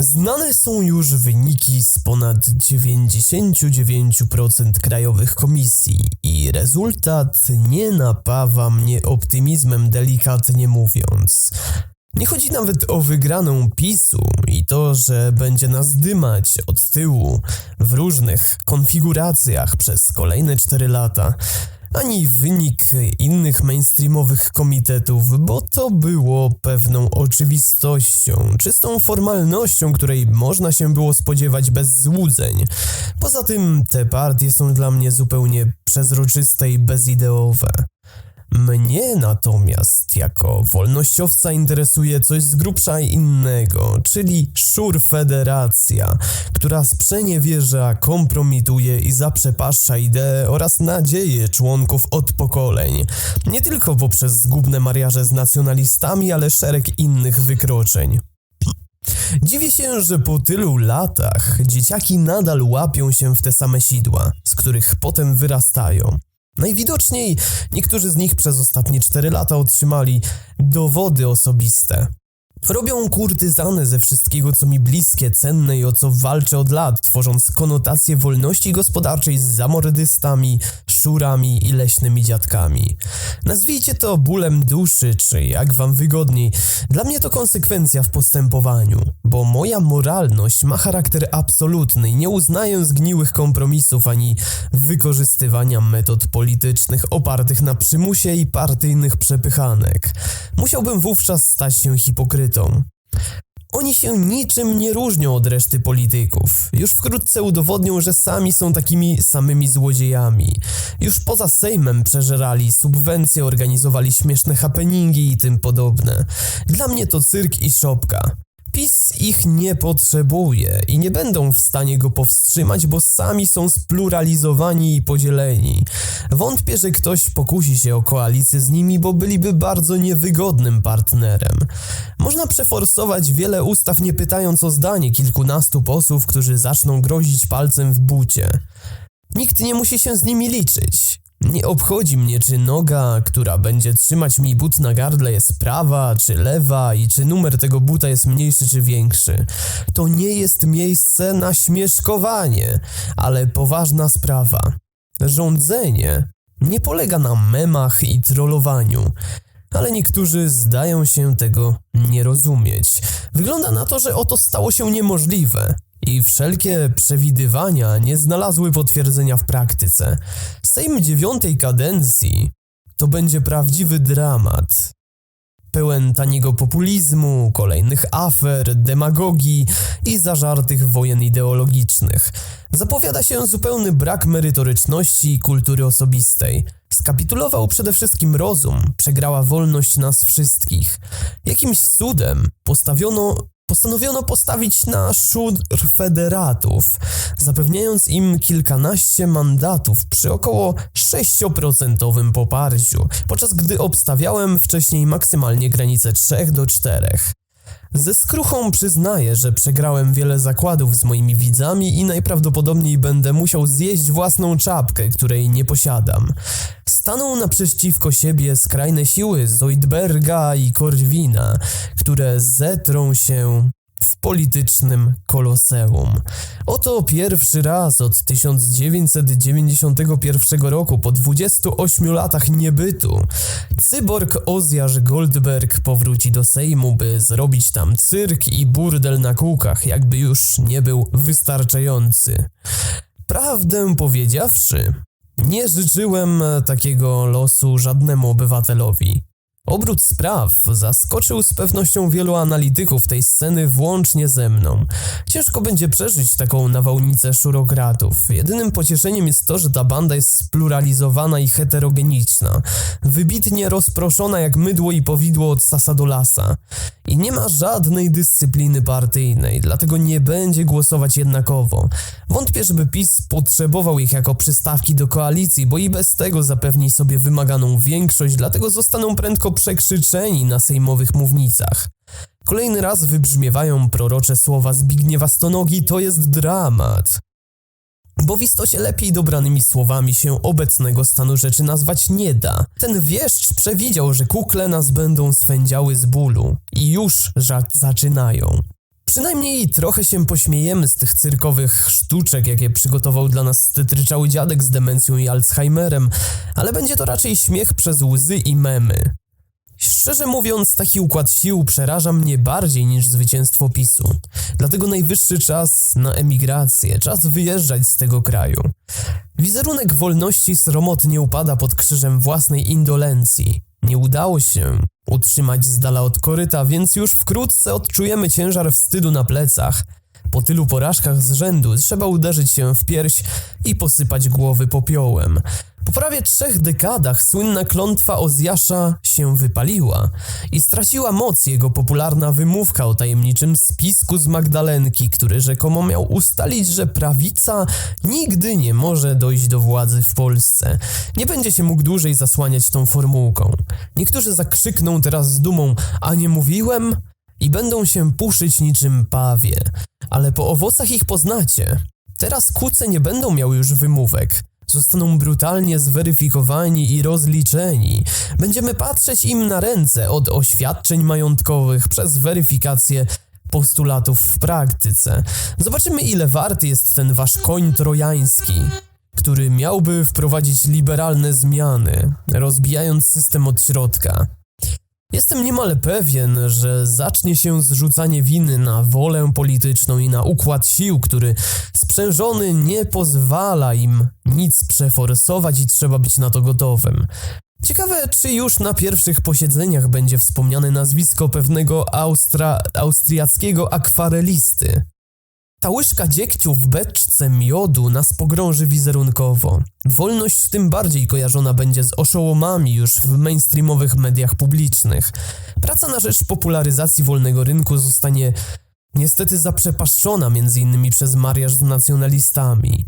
Znane są już wyniki z ponad 99% krajowych komisji i rezultat nie napawa mnie optymizmem delikatnie mówiąc. Nie chodzi nawet o wygraną PiSu i to, że będzie nas dymać od tyłu w różnych konfiguracjach przez kolejne 4 lata ani wynik innych mainstreamowych komitetów, bo to było pewną oczywistością, czystą formalnością, której można się było spodziewać bez złudzeń. Poza tym te partie są dla mnie zupełnie przezroczyste i bezideowe. Mnie natomiast jako wolnościowca interesuje coś z grubsza innego, czyli szur federacja, która sprzeniewierza, kompromituje i zaprzepaszcza idee oraz nadzieje członków od pokoleń. Nie tylko poprzez zgubne mariaże z nacjonalistami, ale szereg innych wykroczeń. Dziwię się, że po tylu latach dzieciaki nadal łapią się w te same sidła, z których potem wyrastają. Najwidoczniej niektórzy z nich przez ostatnie 4 lata otrzymali dowody osobiste. Robią kurtyzany ze wszystkiego, co mi bliskie, cenne i o co walczę od lat, tworząc konotację wolności gospodarczej z zamordystami, szurami i leśnymi dziadkami. Nazwijcie to bólem duszy, czy jak wam wygodniej. Dla mnie to konsekwencja w postępowaniu, bo moja moralność ma charakter absolutny i nie uznaję zgniłych kompromisów ani wykorzystywania metod politycznych opartych na przymusie i partyjnych przepychanek. Musiałbym wówczas stać się hipokrytą. Oni się niczym nie różnią od reszty polityków. Już wkrótce udowodnią, że sami są takimi samymi złodziejami. Już poza Sejmem przeżerali subwencje, organizowali śmieszne happeningi i tym podobne. Dla mnie to cyrk i szopka. PiS ich nie potrzebuje i nie będą w stanie go powstrzymać, bo sami są spluralizowani i podzieleni. Wątpię, że ktoś pokusi się o koalicję z nimi, bo byliby bardzo niewygodnym partnerem. Można przeforsować wiele ustaw nie pytając o zdanie kilkunastu posłów, którzy zaczną grozić palcem w bucie. Nikt nie musi się z nimi liczyć. Nie obchodzi mnie, czy noga, która będzie trzymać mi but na gardle jest prawa czy lewa i czy numer tego buta jest mniejszy czy większy. To nie jest miejsce na śmieszkowanie, ale poważna sprawa. Rządzenie nie polega na memach i trollowaniu, ale niektórzy zdają się tego nie rozumieć. Wygląda na to, że oto stało się niemożliwe i wszelkie przewidywania nie znalazły potwierdzenia w praktyce. Sejm dziewiątej kadencji to będzie prawdziwy dramat. Pełen taniego populizmu, kolejnych afer, demagogii i zażartych wojen ideologicznych. Zapowiada się zupełny brak merytoryczności i kultury osobistej. Skapitulował przede wszystkim rozum, przegrała wolność nas wszystkich. Jakimś cudem postawiono postanowiono postawić na szur federatów, zapewniając im kilkanaście mandatów przy około 6% poparciu, podczas gdy obstawiałem wcześniej maksymalnie granicę 3 do 4. Ze skruchą przyznaję, że przegrałem wiele zakładów z moimi widzami i najprawdopodobniej będę musiał zjeść własną czapkę, której nie posiadam. Staną naprzeciwko siebie skrajne siły Zoidberga i Korwina, które zetrą się w politycznym koloseum. Oto pierwszy raz od 1991 roku, po 28 latach niebytu, cyborg Ozjarz Goldberg powróci do Sejmu, by zrobić tam cyrk i burdel na kółkach, jakby już nie był wystarczający. Prawdę powiedziawszy, nie życzyłem takiego losu żadnemu obywatelowi. Obrót spraw zaskoczył z pewnością wielu analityków tej sceny, włącznie ze mną. Ciężko będzie przeżyć taką nawałnicę szurokratów. Jedynym pocieszeniem jest to, że ta banda jest spluralizowana i heterogeniczna, wybitnie rozproszona jak mydło i powidło od sasa do lasa. I nie ma żadnej dyscypliny partyjnej, dlatego nie będzie głosować jednakowo. Wątpię, żeby PiS potrzebował ich jako przystawki do koalicji, bo i bez tego zapewni sobie wymaganą większość, dlatego zostaną prędko przekrzyczeni na sejmowych mównicach. Kolejny raz wybrzmiewają prorocze słowa Zbigniewa Stonogi, to jest dramat. Bo w istocie lepiej dobranymi słowami się obecnego stanu rzeczy nazwać nie da. Ten wieszcz przewidział, że kukle nas będą swędziały z bólu i już zaczynają. Przynajmniej trochę się pośmiejemy z tych cyrkowych sztuczek, jakie przygotował dla nas stetryczały dziadek z demencją i Alzheimerem, ale będzie to raczej śmiech przez łzy i memy. Szczerze mówiąc, taki układ sił przeraża mnie bardziej niż zwycięstwo PiSu. Dlatego najwyższy czas na emigrację, czas wyjeżdżać z tego kraju. Wizerunek wolności sromotnie upada pod krzyżem własnej indolencji. Nie udało się utrzymać z dala od koryta, więc już wkrótce odczujemy ciężar wstydu na plecach. Po tylu porażkach z rzędu trzeba uderzyć się w pierś i posypać głowy popiołem. Po prawie trzech dekadach słynna klątwa Ozjasza się wypaliła i straciła moc jego popularna wymówka o tajemniczym spisku z Magdalenki, który rzekomo miał ustalić, że prawica nigdy nie może dojść do władzy w Polsce. Nie będzie się mógł dłużej zasłaniać tą formułką. Niektórzy zakrzykną teraz z dumą, a nie mówiłem? I będą się puszyć niczym pawie. Ale po owocach ich poznacie. Teraz kuce nie będą miały już wymówek zostaną brutalnie zweryfikowani i rozliczeni. Będziemy patrzeć im na ręce od oświadczeń majątkowych przez weryfikację postulatów w praktyce. Zobaczymy, ile warty jest ten wasz koń trojański, który miałby wprowadzić liberalne zmiany, rozbijając system od środka. Jestem niemal pewien, że zacznie się zrzucanie winy na wolę polityczną i na układ sił, który sprzężony nie pozwala im nic przeforsować i trzeba być na to gotowym. Ciekawe, czy już na pierwszych posiedzeniach będzie wspomniane nazwisko pewnego Austra austriackiego akwarelisty. Ta łyżka dziegciu w beczce miodu nas pogrąży wizerunkowo. Wolność tym bardziej kojarzona będzie z oszołomami już w mainstreamowych mediach publicznych. Praca na rzecz popularyzacji wolnego rynku zostanie niestety zaprzepaszczona m.in. przez mariaż z nacjonalistami.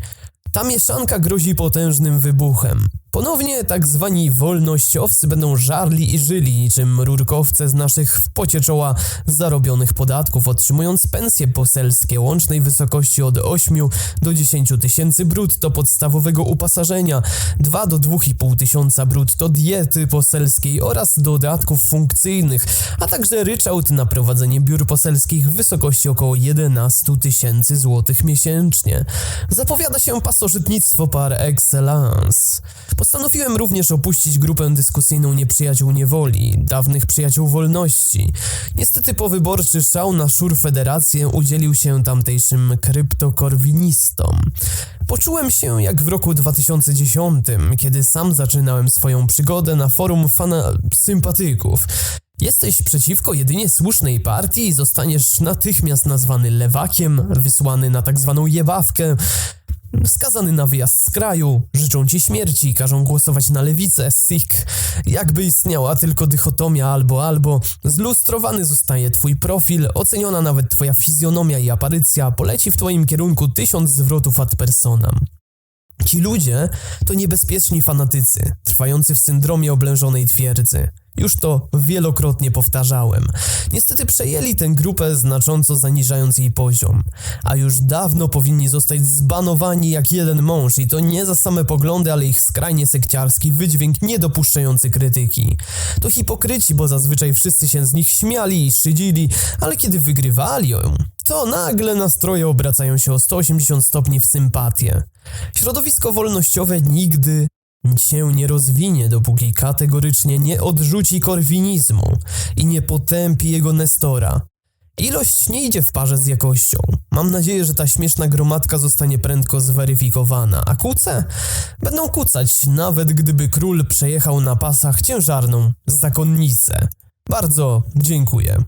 Ta mieszanka grozi potężnym wybuchem. Ponownie tak zwani wolnościowcy będą żarli i żyli niczym rurkowce z naszych w pocie czoła zarobionych podatków, otrzymując pensje poselskie łącznej wysokości od 8 do 10 tysięcy brutto podstawowego upasażenia, 2 do 2,5 tysiąca brutto diety poselskiej oraz dodatków funkcyjnych, a także ryczałt na prowadzenie biur poselskich w wysokości około 11 tysięcy złotych miesięcznie. Zapowiada się pasożytnictwo par excellence. Postanowiłem również opuścić grupę dyskusyjną nieprzyjaciół niewoli, dawnych przyjaciół wolności. Niestety powyborczy szał na szur federację udzielił się tamtejszym kryptokorwinistom. Poczułem się jak w roku 2010, kiedy sam zaczynałem swoją przygodę na forum fana sympatyków. Jesteś przeciwko jedynie słusznej partii i zostaniesz natychmiast nazwany lewakiem, wysłany na tak zwaną jebawkę, skazany na wyjazd z kraju, życzą ci śmierci, każą głosować na lewicę, SIK. Jakby istniała tylko dychotomia albo albo, zlustrowany zostaje twój profil, oceniona nawet twoja fizjonomia i aparycja, poleci w twoim kierunku tysiąc zwrotów ad personam. Ci ludzie to niebezpieczni fanatycy, trwający w syndromie oblężonej twierdzy. Już to wielokrotnie powtarzałem. Niestety przejęli tę grupę znacząco zaniżając jej poziom, a już dawno powinni zostać zbanowani jak jeden mąż i to nie za same poglądy, ale ich skrajnie sekciarski wydźwięk niedopuszczający krytyki. To hipokryci, bo zazwyczaj wszyscy się z nich śmiali i szydzili, ale kiedy wygrywali ją, to nagle nastroje obracają się o 180 stopni w sympatię. Środowisko wolnościowe nigdy się nie rozwinie, dopóki kategorycznie nie odrzuci korwinizmu i nie potępi jego Nestora. Ilość nie idzie w parze z jakością. Mam nadzieję, że ta śmieszna gromadka zostanie prędko zweryfikowana, a kuce będą kucać, nawet gdyby król przejechał na pasach ciężarną zakonnicę. Bardzo dziękuję.